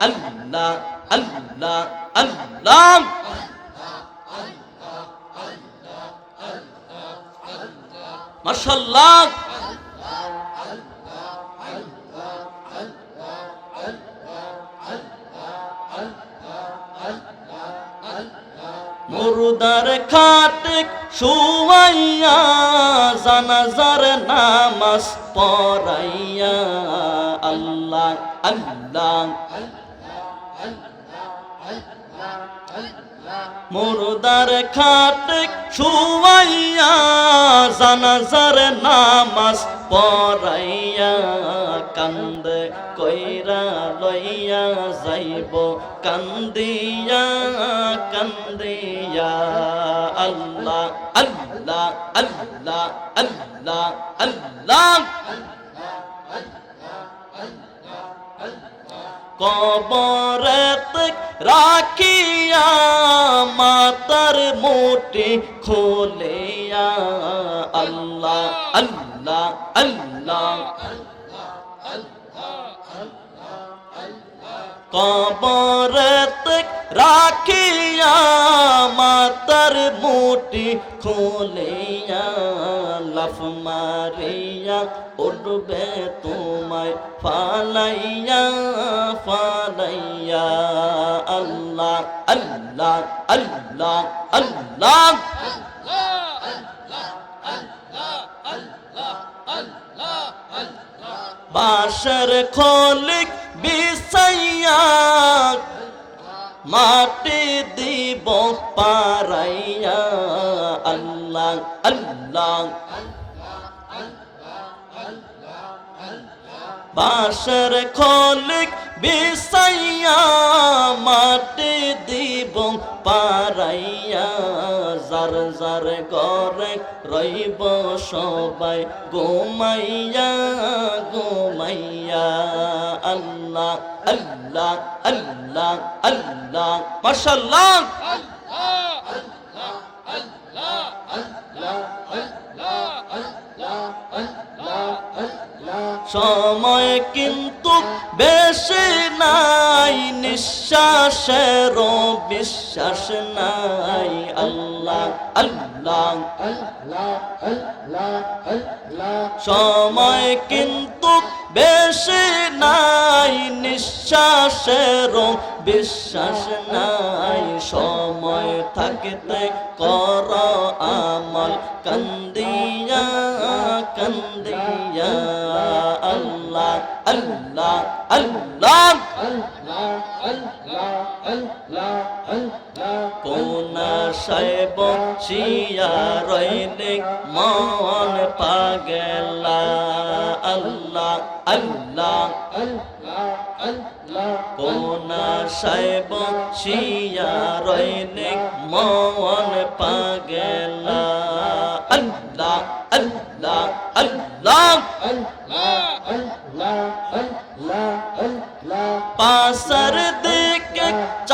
আল্লাহ আল্লাহ আল্লাহ। মাশাল্লাহ মুরদার খাটে শুয়াইয়া জানাজার নামাজ পড়াইয়া আল্লাহ আল্লাহ। মুরদার খাটে শুয়াইয়া জানাজার নামাজ পড়াইয়া কান্দে কইরা লইয়া যাইব, কান্দিয়া কান্দিয়া। আল্লাহ আল্লাহ আল্লাহ আল্লাহ আল্লাহ। কবরত রাখিয়া মাতার মোটি খোলিয়া আল্লাহ আল্লাহ আল্লাহ। কবরত রাখিয়া মাতার মোটি খোলিয়া লাফ মারিয়া উঠবে তোমায়, ফালাইয়া ফালাইয়া। আল্লাহ আল্লাহ আল্লাহ আল্লাহ। বাসর খোলিক বিছাইয়া মাটি দিব পারাইয়া। আল্লাহ আল্লাহ। বাসর খোলিক বিছাইয়া মাটি দিব পারাইয়া যার যার গরে রইব সবাই গোমাইয়া গোমাইয়া আল্লাহ আল্লাহ আল্লাহ আল্লাহ। মাশাল্লাহ সময় কিন্তু বেশি নাই নিঃশ্বাসেরও বিশ্বাস নাই। আল্লাহ আল্লাহ, সময় কিন্তু বেশি নাই নিঃশ্বাসেরও বিশ্বাস নাই। সময় থাকতে কর আমল, কান্দিয়া কান্দিয়া। আল্লাহ আল্লাহ কোনা সাহেব শিয়া রইলে মন পাগলা আল্লাহ আল্লাহ কোনা সাহেব শিয়া রইলে মন পাগলা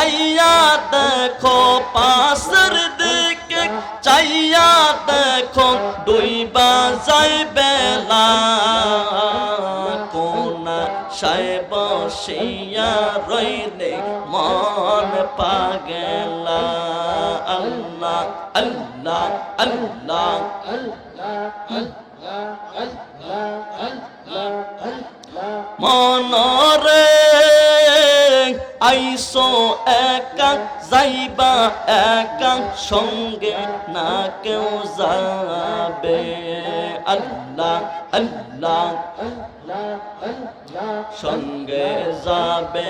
চাইয়া দেখো পাসর দিকে, চাইয়া দেখো ডুইবা যাই বেলা। কোনা সাহেব শিয়া রইলে মন পাগলা। আল্লাহ আল্লাহ আল্লাহ। মনরে আইসো একা, যাইবা একা, সঙ্গে না কেউ যাবে। আল্লাহ আল্লাহ সঙ্গে যাবে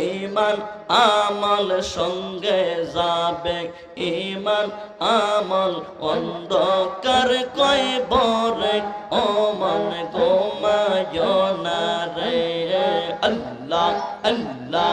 ইমান আমল সঙ্গে যাবে। ইমান আমল অন্ধকার কই বরে ও মন গোমায় না রে। আল্লাহ আল্লাহ